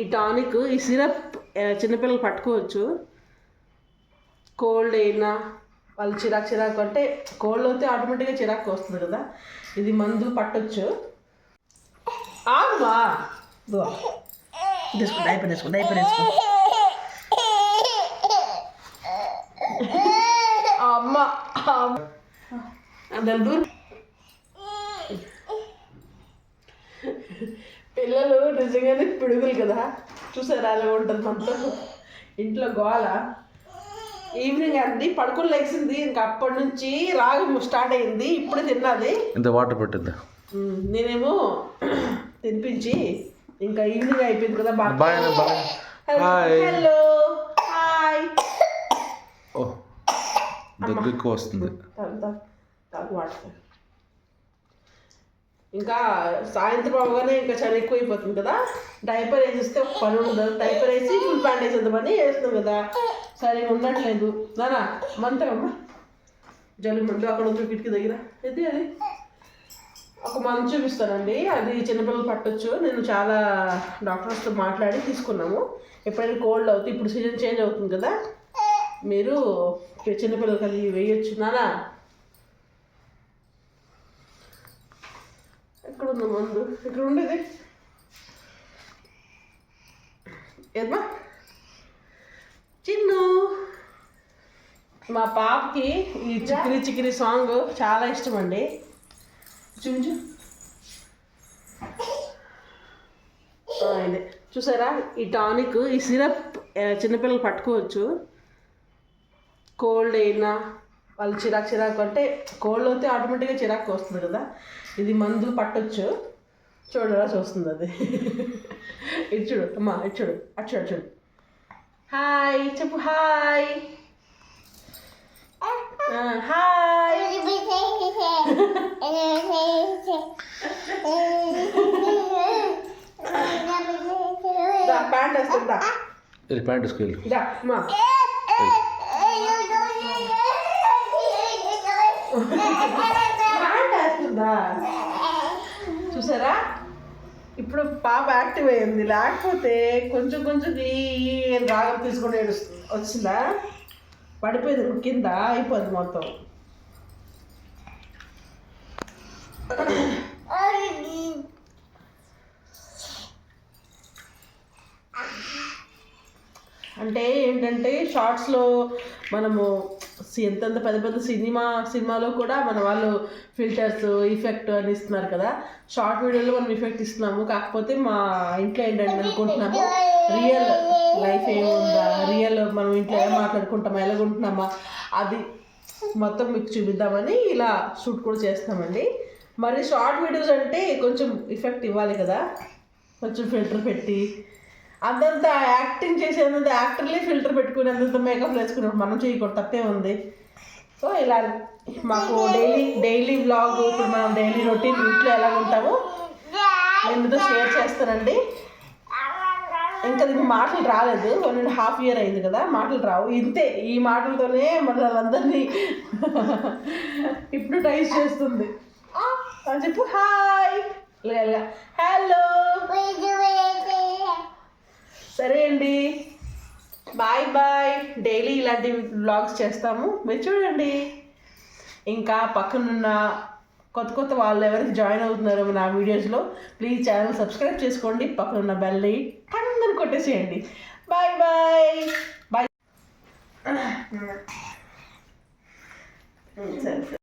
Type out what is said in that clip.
ఈ టానిక్ ఈ సిరప్ చిన్నపిల్లలు పట్టుకోవచ్చు. కోల్డ్ అయినా వాళ్ళు చిరాకు చిరాకు అంటే కోల్డ్ అయితే ఆటోమేటిక్గా చిరాకు వస్తుంది కదా. ఇది మందు పట్టొచ్చు. ఆగుమా? తీసుకో డైపర్ వేసుకో డైపర్ వేసుకో అమ్మ దూరం పిల్లలు నిజంగానే పిడుగులు కదా? చూసారా అలా ఉంటుంది మనతో ఇంట్లో గోల. ఈవినింగ్ అండి పడుకుని లేచింది. ఇంకా అప్పటి నుంచి రాగం స్టార్ట్ అయింది. ఇప్పుడే తిన్నది. ఇంత వాటర్ పెట్టిద్దా ఉమ్, నేనేమో తినిపించి ఇంకా ఈవినింగ్ అయిపోయింది కదా బాయ్ హలో హాయ్ ఓ దగ్గు ఎక్కువ వస్తుంది. వాటర్ ఇంకా సాయంత్రం అవగానే ఇంకా చలి ఎక్కువైపోతుంది కదా. డైపర్ వేసేస్తే ఒక పని ఉండదు. డైపర్ వేసి ఫుల్ ప్యాంట్ వేసేద్దామని వేస్తాం కదా. సరే ఉండట్లేదు. నానా మంతమ్మా జలుబు మందు అక్కడ ఉంది కిటికీ దగ్గర. ఇది అది? ఒక మందు చూపిస్తానండి. అది చిన్నపిల్లలు పట్టొచ్చు. నేను చాలా డాక్టర్స్తో మాట్లాడి తీసుకున్నాము. ఎప్పుడైనా కోల్డ్ అవుతుంది ఇప్పుడు సీజన్ చేంజ్ అవుతుంది కదా. మీరు చిన్నపిల్లలకి అది వేయొచ్చు. నానా ఎక్కడ ఉంది మందు. ఇక్కడ ఉండేది ఏదమ్మా చిన్ను. మా పాపకి ఈ చిక్కిరి చిక్కిరి సాంగ్ చాలా ఇష్టం అండి చూచు ఇదే. చూసారా? ఈ టానిక్ ఈ సిరప్ చిన్నపిల్లలు పట్టుకోవచ్చు. కోల్డ్ అయినా వాళ్ళు చిరాకు చిరాకు అంటే కోల్డ్ అయితే ఆటోమేటిక్గా చిరాకు వస్తుంది కదా. ఇది మందు పట్టొచ్చు. చూడరా చూస్తుంది అది. ఇటు చూడు అమ్మా ఇటు చూడు అటు చూడు హాయ్ చెప్పు హాయ్ హాయ్ దా, ప్యాంట్ వేస్తుందా వెళ్ళి ప్యాంట్ వేసుకెళ్ళి దా అమ్మా ప్యాంట్ వేస్తుందా చూసారా? ఇప్పుడు పాప యాక్టివ్ అయింది. లేకపోతే కొంచెం కొంచెం ఈ రాగం తీసుకొని ఏడుస్తుంది వచ్చిందా? పడిపోయింది కింద అయిపోయింది మొత్తం. అంటే ఏంటంటే షార్ట్స్లో మనము ఎంతెంత పెద్ద పెద్ద సినిమా సినిమాలో కూడా మన వాళ్ళు ఫిల్టర్స్ ఇఫెక్ట్ అని ఇస్తున్నారు కదా. షార్ట్ వీడియోలో మనం ఇఫెక్ట్ ఇస్తున్నాము. కాకపోతే మా ఇంట్లో ఏంటంటే అనుకుంటున్నాము రియల్ లైఫ్ ఏముందా? రియల్ మనం ఇంట్లో ఏం మాట్లాడుకుంటామా? ఎలాగుంటున్నామా అది మొత్తం మీకు చూపిద్దామని ఇలా షూట్ కూడా చేస్తామండి మరి షార్ట్ వీడియోస్ అంటే కొంచెం ఇఫెక్ట్ ఇవ్వాలి కదా. కొంచెం ఫిల్టర్ పెట్టి అంతంత యాక్టింగ్ చేసేంత యాక్టర్లే ఫిల్టర్ పెట్టుకుని అంతంత మేకప్ వేసుకున్నాడు మనం చేయకూడదు తప్పే ఉంది. సో ఇలా మాకు డైలీ డైలీ బ్లాగ్ ఇప్పుడు మనం డైలీ రొటీన్ ఇంట్లో ఎలా ఉంటామో నేను షేర్ చేస్తానండి. ఇంకా దీనికి మాటలు రాలేదు. వన్ అండ్ హాఫ్ ఇయర్ అయింది కదా మాటలు రావు. ఇంతే ఈ మాటలతోనే మన ఇప్పుడు టైస్ చేస్తుంది. అని చెప్పు హాయ్ హలో సరే అండి బాయ్ బాయ్ డైలీ ఇలాంటి వ్లాగ్స్ చేస్తాము. మీరు చూడండి. ఇంకా పక్కనున్న కొత్త కొత్త వాళ్ళు ఎవరికి జాయిన్ అవుతున్నారో నా వీడియోస్లో ప్లీజ్ ఛానల్ సబ్స్క్రైబ్ చేసుకోండి. పక్కనున్న బెల్ని టందని కొట్టేసేయండి. బాయ్ బాయ్ బాయ్ సరే